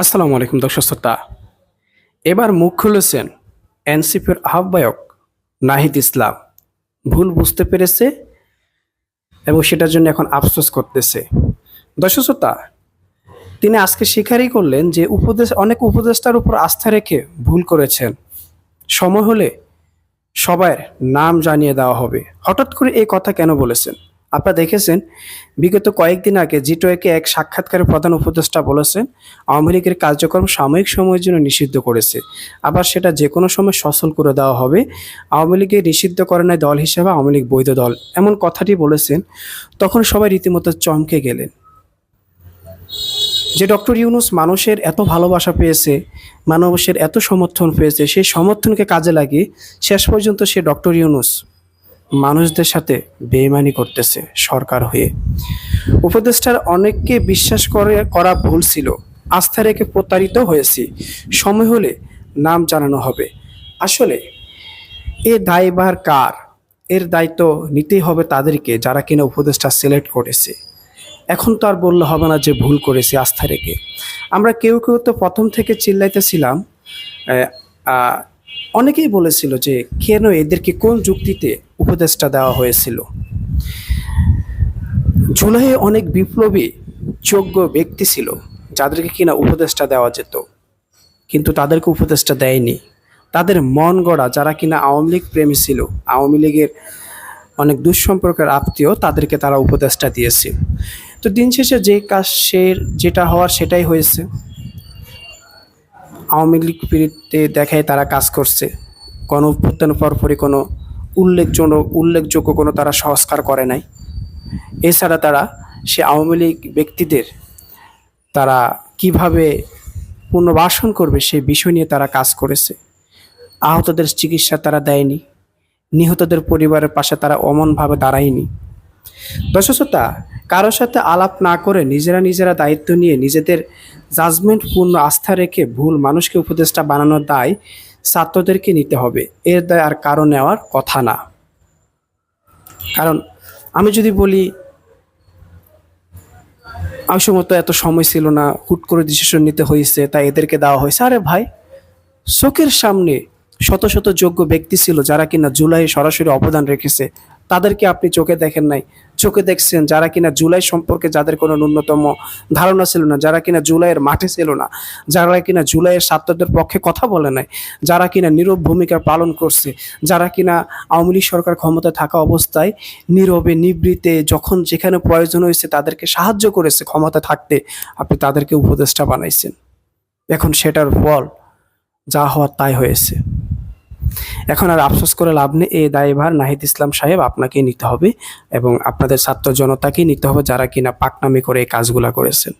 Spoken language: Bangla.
আসসালামু আলাইকুম দর্শক শ্রোতা। এবার মুখ খুলেছেন এনসিপির আহ্বায়ক নাহিদ ইসলাম। ভুল বুঝতে পেরেছে এবং সেটার জন্য এখন আফসোস করতেছে। দর্শক শ্রোতা, তিনি আজকে স্বীকারই করলেন যে উপদেশ, অনেক উপদেষ্টার উপর আস্থা রেখে ভুল করেছেন। সময় হলে সবার নাম জানিয়ে দেওয়া হবে। হঠাৎ করে এই কথা কেন বলেছেন? আপনারা দেখেছেন, বিগত কয়েকদিন আগে জি জিটোয়েকে এক সাক্ষাৎকারে প্রধান উপদেষ্টা বলেছেন, আওয়ামী লীগের কার্যক্রম সাময়িক সময়ের জন্য নিষিদ্ধ করেছে। আবার সেটা যে কোনো সময় সচল করে দেওয়া হবে। আওয়ামী লীগের নিষিদ্ধ করে নাই দল হিসেবে আওয়ামী লীগ বৈধ দল। এমন কথাটি বলেছেন, তখন সবাই রীতিমতো চমকে গেলেন। যে ডক্টর ইউনুস মানুষের এত ভালোবাসা পেয়েছে, মানুষের এত সমর্থন পেয়েছে, সেই সমর্থনকে কাজে লাগিয়ে শেষ পর্যন্ত সে ডক্টর ইউনুস মানুষদের সাথে বেইমানি করতেছে সরকার হয়ে। উপদেষ্টার অনেককে বিশ্বাস করে, করা ভুল ছিল। আস্থা রেখে প্রতারিত হয়েছি। সময় হলে নাম জানানো হবে। আসলে এ দায়ভার কার? এর দায়িত্ব নিতেই হবে তাদেরকে যারা কিনা উপদেষ্টা সিলেক্ট করেছে। এখন তো আর বললে হবে না যে ভুল করেছি আস্থা রেখে। আমরা কেউ কেউ তো প্রথম থেকে চিল্লাইতেছিলাম অনেকেই বলেছিল যে, কেন এদেরকে কোন যুক্তিতে উপদেষ্টা দেওয়া হয়েছিল? জুলাইয়ে অনেক বিপ্লবী, যোগ্য ব্যক্তি ছিল, যাদেরকে কিনা উপদেষ্টা দেওয়া যেত। কিন্তু তাদেরকে উপদেষ্টা দেয়নি। তাদের মন গড়া, যারা কিনা আওয়ামী লীগ প্রেমী ছিল, আওয়ামী লীগের অনেক দুঃসম্পর্কের আত্মীয়, তাদেরকে তারা উপদেষ্টা দিয়েছে। তো দিন শেষে যে কাজ সে, যেটা হওয়ার সেটাই হয়েছে। আওয়ামী লীগ পিড়িতে দেখায় তারা কাজ করছে। কোনো অভ্যুত্থান পরপরই কোনো উল্লেখযোগ্য উল্লেখযোগ্য কোনো তারা সংস্কার করে নাই। এছাড়া তারা সে আওয়ামী লীগ ব্যক্তিদের তারা কীভাবে পুনর্বাসন করবে সে বিষয় নিয়ে তারা কাজ করেছে। আহতদের চিকিৎসা তারা দেয়নি। নিহতদের পরিবারের পাশে তারা অমনভাবে দাঁড়ায়নি। দর্শকতা কারোর সাথে আলাপ না করে নিজেরা নিজেরা দায়িত্ব নিয়ে নিজেদের জাজমেন্ট পূর্ণ আস্থা রেখে ভুল মানুষকে উপদেষ্টা বানানোর দায় ছাত্রদেরকে নিতে হবে। এর দায় আর কারও নেওয়ার কথা না। কারণ আমি যদি বলি আমার এত সময় ছিল না, হুট করে ডিসিশন নিতে হয়েছে, তাই এদেরকে দেওয়া হয়েছে। আরে ভাই, চোখের সামনে শত শত যোগ্য ব্যক্তি ছিল যারা কিনা জুলাই সরাসরি অবদান রেখেছে। তাদেরকে আপনি চোখে দেখেন নাই। চোখে দেখছেন যারা কিনা জুলাই সম্পর্কে যাদের কোনো ন্যূনতম ধারণা ছিল না, যারা কিনা জুলাইয়ের মাঠে ছিল না, যারা কিনা জুলাইয়ের ছাত্রদের পক্ষে কথা বলে নাই, যারা কিনা নীরব ভূমিকা পালন করছে, যারা কিনা আওয়ামী লীগ সরকার ক্ষমতায় থাকা অবস্থায় নীরবে, নিবৃতে, যখন যেখানে প্রয়োজন হয়েছে তাদেরকে সাহায্য করেছে ক্ষমতা থাকতে, আপনি তাদেরকে উপদেষ্টা বানাইছেন। এখন সেটার ফল যা হওয়ার তাই হয়েছে। এখন আর আফসোস করে লাভ নেই, এই দায়ভার নাহিদ ইসলাম সাহেব আপনাকে নিতে হবে এবং আপনাদের ছাত্র জনতাকেই নিতে হবে যারা কিনা পাকনামি করে এই কাজগুলা করেছেন।